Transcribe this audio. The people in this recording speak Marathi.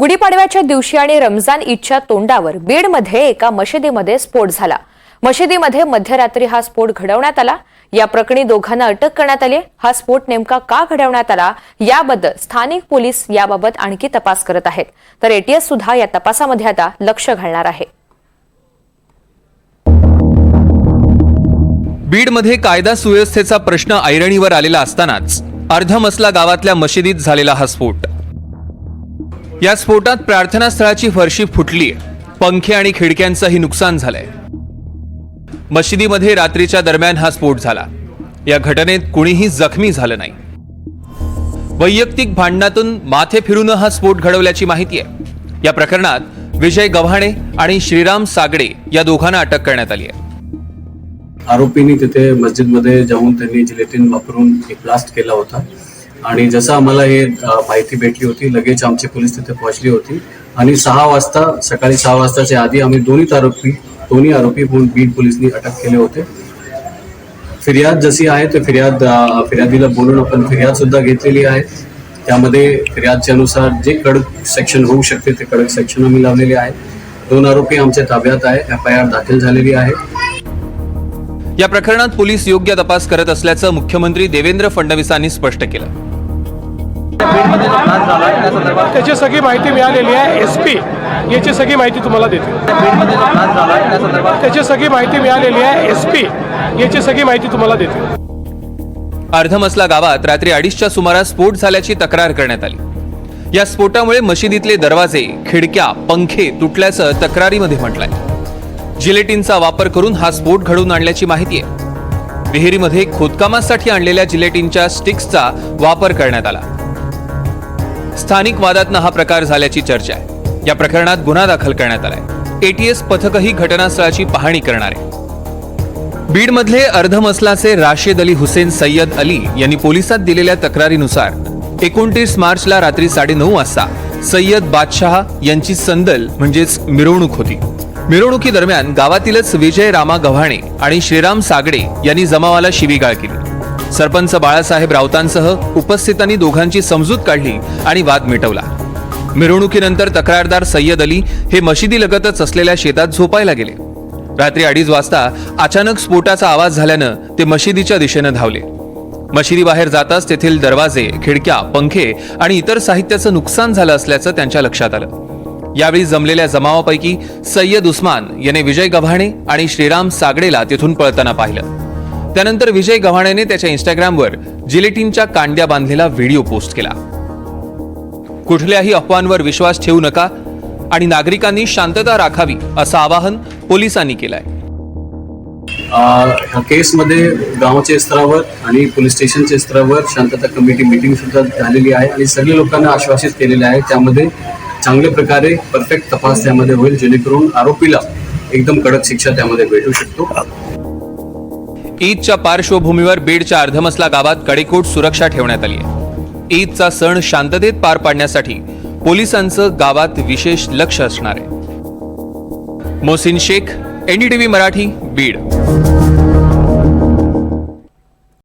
गुढीपाडव्याच्या दिवशी आणि रमजान ईदच्या तोंडावर बीडमध्ये एका मशिदीमध्ये स्फोट झाला. मशिदीमध्ये मध्यरात्री हा स्फोट घडवण्यात आला. या प्रकरणी दोघांना अटक करण्यात आली हा स्फोट नेमका का घडवण्यात आला याबद्दल स्थानिक पोलीस याबाबत आणखी तपास करत आहेत. तर एटीएस सुद्धा या तपासामध्ये आता लक्ष घालणार आहे. बीडमध्ये कायदा सुव्यवस्थेचा प्रश्न ऐरणीवर आलेला असतानाच अर्धमसला गावातल्या मशिदीत झालेला हा स्फोट. या स्फोटात प्रार्थनास्थळाची फरशी फुटली. पंखे आणि खिडक्यांचंही नुकसान झालंय. मशिदीमध्ये रात्रीच्या दरम्यान हा स्फोट झाला. या घटनेत कुणीही जखमी झालं नाही. वैयक्तिक भांडणातून माथे फिरून हा स्फोट घडवल्याची माहिती आहे. या प्रकरणात विजय गव्हाणे आणि श्रीराम सागडे या दोघांना अटक करण्यात आली आहे. आरोपींनी तिथे मस्जिदमध्ये जाऊन त्यांनी जिलेटिन वापरून एक ब्लास्ट केला होता. आणि जसं आम्हाला हे माहिती भेटली होती लगेच आमची पोलीस तिथे पोहोचली होती. आणि सहा वाजता सकाळी सहा वाजताच्या आधी आम्ही दोन्ही आरोपी दोन्ही आरोपी म्हणून बीड पोलिसनी अटक केले होते. फिर्याद जशी आहे ते फिर्याद फिर्यादीला बोलून आपण फिर्याद सुद्धा घेतलेली आहे. त्यामध्ये फिर्यादच्या अनुसार जे कडक सेक्शन होऊ शकते ते कडक सेक्शन आम्ही लावलेले आहे. दोन आरोपी आमच्या ताब्यात आहे एफ आय आर दाखल झालेली आहे. या प्रकरणात पोलीस योग्य तपास करत असल्याचं मुख्यमंत्री देवेंद्र फडणवीसांनी स्पष्ट केलं. त्याची सगळी माहिती मिळालेली आहे. एस पी याची सगळी माहिती तुम्हाला देते. त्याची सगळी माहिती मिळालेली आहे. एस पी याची सगळी माहिती तुम्हाला देते. अर्धमसला गावात रात्री अडीचच्या सुमारास स्फोट झाल्याची तक्रार करण्यात आली. या स्फोटामुळे मशिदीतले दरवाजे खिडक्या पंखे तुटल्याचं तक्रारीमध्ये म्हटलंय. जिलेटिनचा वापर करून हा स्फोट घडवून आणल्याची माहिती आहे. विहिरीमध्ये खोदकामासाठी आणलेल्या जिलेटिनच्या स्टिक्सचा वापर करण्यात आला. स्थानिक वादातनं हा प्रकार झाल्याची चर्चा आहे. या प्रकरणात गुन्हा दाखल करण्यात आलाय. एटीएस पथकही घटनास्थळाची पाहणी करणार आहे. बीडमधले अर्धमसलाचे राशेद अली हुसेन सय्यद अली यांनी पोलिसात दिलेल्या तक्रारीनुसार एकोणतीस मार्चला रात्री साडेनऊ वाजता सय्यद बादशहा यांची संदल म्हणजेच मिरवणूक होती. मिरवणुकीदरम्यान गावातीलच विजय रामा गव्हाणे आणि श्रीराम सागडे यांनी जमावाला शिवीगाळ केली. सरपंच बाळासाहेब राऊतांसह उपस्थितांनी दोघांची समजूत काढली आणि वाद मिटवला. मिरवणुकीनंतर तक्रारदार सय्यद अली हे मशिदीलगतच असलेल्या शेतात झोपायला गेले. रात्री अडीच वाजता अचानक स्फोटाचा आवाज झाल्यानं ते मशिदीच्या दिशेनं धावले. मशिदीबाहेर जाताच तेथील दरवाजे खिडक्या पंखे आणि इतर साहित्याचं नुकसान झालं असल्याचं त्यांच्या लक्षात आलं. यावेळी जमलेल्या जमावापैकी सय्यद उस्मान याने विजय गव्हाणे आणि श्रीराम सागडेला तिथून पळताना पाहिलं. त्यानंतर विजय गव्हाणेने त्याच्या इंस्टाग्रामवर जिलेटिनच्या कांड्या बांधलेला व्हिडिओ पोस्ट केला. कुठल्याही अफवांवर विश्वास ठेवू नका आणि नागरिकांनी शांतता राखावी असं आवाहन पोलिसांनी केलंय. ह्या केसमध्ये गावाच्या स्तरावर आणि पोलीस स्टेशनच्या स्तरावर शांतता कमिटी मीटिंग सुद्धा झालेली आहे आणि सगळे लोकांना आश्वासित केलेले आहे. त्यामध्ये चांगल्या प्रकारे परफेक्ट तपास त्यामध्ये होईल जेणेकरून आरोपीला एकदम कडक शिक्षा त्यामध्ये भेटू शकतो. ईदच्या पार्श्वभूमीवर बीडच्या अर्धमसला गावात कडेकोट सुरक्षा ठेवण्यात आली आहे. ईदचा सण शांततेत पार पाडण्यासाठी पोलिसांचं गावात विशेष लक्ष असणार आहे. मोसिन शेख एनडीटीव्ही मराठी बीड.